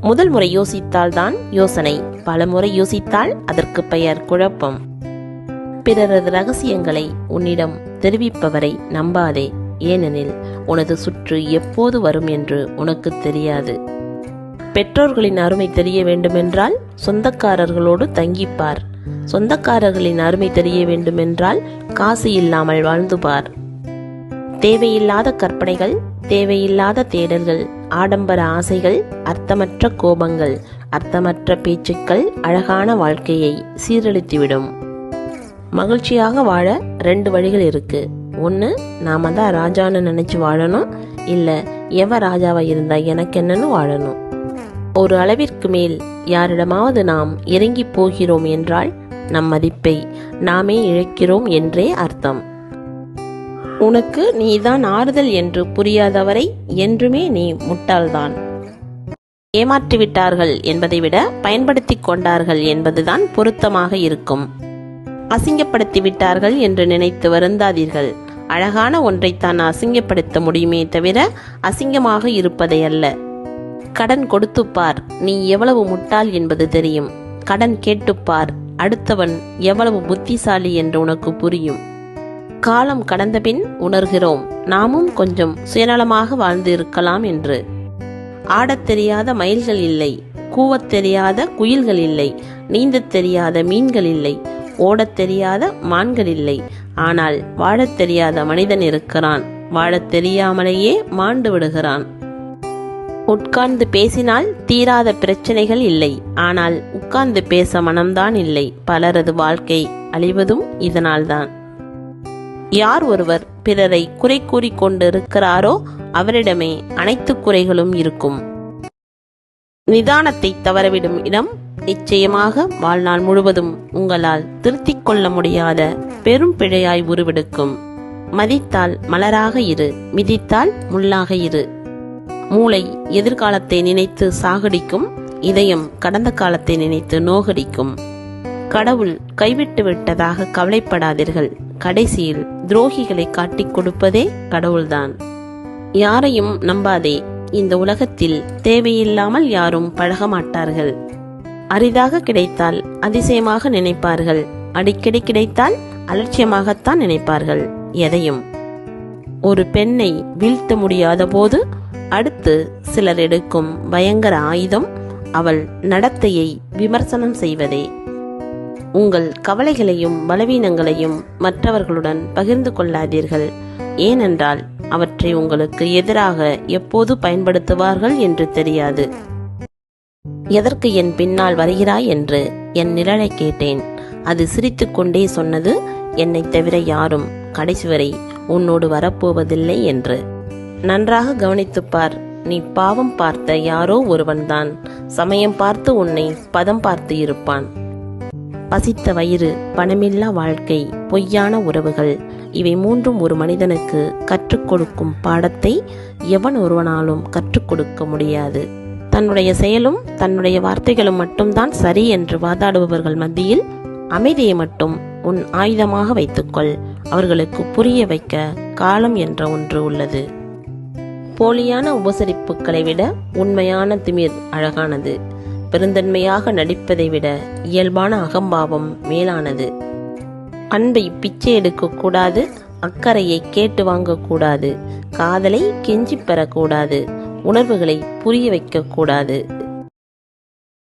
முதல் முறை யோசித்தால்தான் யோசனை. பல முறை யோசித்தால் அதற்கு பெயர் குழப்பம். பிறரது ரகசியங்களை உன்னிடம் தெரிவிப்பவரை நம்பாதே. ஏனெனில் உனது சுற்று எப்போது வரும் என்று உனக்கு தெரியாது. பெற்றோர்களின் அருமை தெரிய வேண்டுமென்றால் சொந்தக்காரர்களோடு தங்கிப்பார். சொந்தக்காரர்களின் அருமை தெரிய வேண்டுமென்றால் காசு இல்லாமல் வாழ்ந்து பார் தேவையில்லாத கற்பனைகள் தேவையில்லாத தேடல்கள் ஆடம்பர ஆசைகள் அர்த்தமற்ற கோபங்கள் அர்த்தமற்ற பேச்சுக்கள் அழகான வாழ்க்கையை சீரழித்துவிடும். மகிழ்ச்சியாக வாழ ரெண்டு வழிகள் இருக்கு. ஒன்று நாம தான் ராஜான்னு நினைச்சு வாழணும். இல்லை எவ ராஜாவா இருந்தா எனக்கு என்னன்னு வாழணும். ஒரு அளவிற்கு மேல் யாரிடமாவது நாம் இறங்கி போகிறோம் என்றால் நம் மதிப்பை நாமே இழக்கிறோம் என்றே அர்த்தம். உனக்கு நீதான் ஆறுதல் என்று புரியாதவரை என்றுமே நீ முட்டாள்தான். ஏமாற்றிவிட்டார்கள் என்பதை விட பயன்படுத்தி கொண்டார்கள் என்பதுதான் பொருத்தமாக இருக்கும். அசிங்கப்படுத்தி விட்டார்கள் என்று நினைத்து வருந்தாதீர்கள். அழகான ஒன்றைத்தான் அசிங்கப்படுத்த முடியுமே தவிர அசிங்கமாக இருப்பதை அல்ல. கடன் கொடுத்துப்பார் நீ எவ்வளவு முட்டாள் என்பது தெரியும். கடன் கேட்டுப்பார் அடுத்தவன் எவ்வளவு புத்திசாலி என்று உனக்கு புரியும். காலம் கடந்தபின் உணர்கிறோம். நாமும் கொஞ்சம் சுயநலமாக வாழ்ந்து இருக்கலாம் என்று. ஆடத் தெரியாத மயில்கள் இல்லை. கூவத் தெரியாத குயில்கள் இல்லை. நீந்தத் தெரியாத மீன்கள் இல்லை. ஓடத் தெரியாத மான்கள் இல்லை. ஆனால் வாழத் தெரியாத மனிதன் இருக்கிறான். வாழத் தெரியாமலேயே மாண்டு விடுகிறான். உட்கார்ந்து பேசினால் தீராத பிரச்சனைகள் இல்லை. ஆனால் உட்கார்ந்து பேச மனம்தான் இல்லை. பலரது வாழ்க்கை அழிவதும் இதனால்தான். யார் ஒருவர் பிறரை குறை கூறிக் இருக்கிறாரோ அவரிடமே அனைத்து குறைகளும் இருக்கும். நிதானத்தை தவறவிடும் இடம் நிச்சயமாக வாழ்நாள் முழுவதும் உங்களால் திருத்திக் கொள்ள முடியாத பெரும் பிழையாய் உருவெடுக்கும். மதித்தால் மலராக இரு மிதித்தால் முள்ளாக இரு. மூளை எதிர்காலத்தை நினைத்து சாகடிக்கும் இதயம் கடந்த காலத்தை நினைத்து நோகடிக்கும். கடவுள் கைவிட்டு விட்டதாக கவலைப்படாதீர்கள். கடைசியில் துரோகிகளை காட்டிக் கொடுப்பதே கடவுள்தான். யாரையும் நம்பாதே இந்த உலகத்தில் தேவையில்லாமல் யாரும் பழக மாட்டார்கள். அரிதாக கிடைத்தால் அதிசயமாக நினைப்பார்கள் அடிக்கடி கிடைத்தால் அலட்சியமாகத்தான் நினைப்பார்கள் எதையும். ஒரு பெண்ணை வீழ்த்த முடியாத போது அடுத்து சிலர் எடுக்கும் பயங்கர ஆயுதம் அவள் நடத்தையை விமர்சனம் செய்வதே. உங்கள் கவலைகளையும் பலவீனங்களையும் மற்றவர்களுடன் பகிர்ந்து கொள்ளாதீர்கள். ஏனென்றால் அவற்றை உங்களுக்கு எதிராக எப்போது பயன்படுத்துவார்கள் என்று தெரியாது. எதற்கு என் பின்னால் வருகிறாய் என்று என் நிழலை கேட்டேன். அது சிரித்துக்கொண்டே சொன்னது என்னைத் தவிர யாரும் கடைசி வரை உன்னோடு வரப்போவதில்லை என்று. நன்றாக கவனித்துப் பார் நீ பாவம் பார்த்த யாரோ ஒருவன்தான். சமயம் பார்த்து உன்னை பதம் பார்த்து இருப்பான். பசித்த வயிறு பணமில்லா வாழ்க்கை பொய்யான உறவுகள் இவை மூன்றும் ஒரு மனிதனுக்கு கற்றுக் கொடுக்கும் பாடத்தை எவன் ஒருவனாலும் கற்றுக் கொடுக்க முடியாது. தன்னுடைய செயலும் தன்னுடைய வார்த்தைகளும் மட்டும்தான் சரி என்று வாதாடுபவர்கள் மத்தியில் அமைதியை மட்டும் உன் ஆயுதமாக வைத்துக்கொள். அவர்களுக்கு புரிய வைக்க காலம் என்ற ஒன்று உள்ளது. போலியான உபசரிப்புகளை விட உண்மையான திமிர் அழகானது. பெருந்தன்மையாக நடிப்பதை விட இயல்பான அகம்பாவம் மேலானது. அன்பை பிச்சை எடுக்கக்கூடாது அக்கறையை கேட்டு வாங்கக்கூடாது காதலை கெஞ்சி பெறக்கூடாது உணர்வுகளை புரிய வைக்கக்கூடாது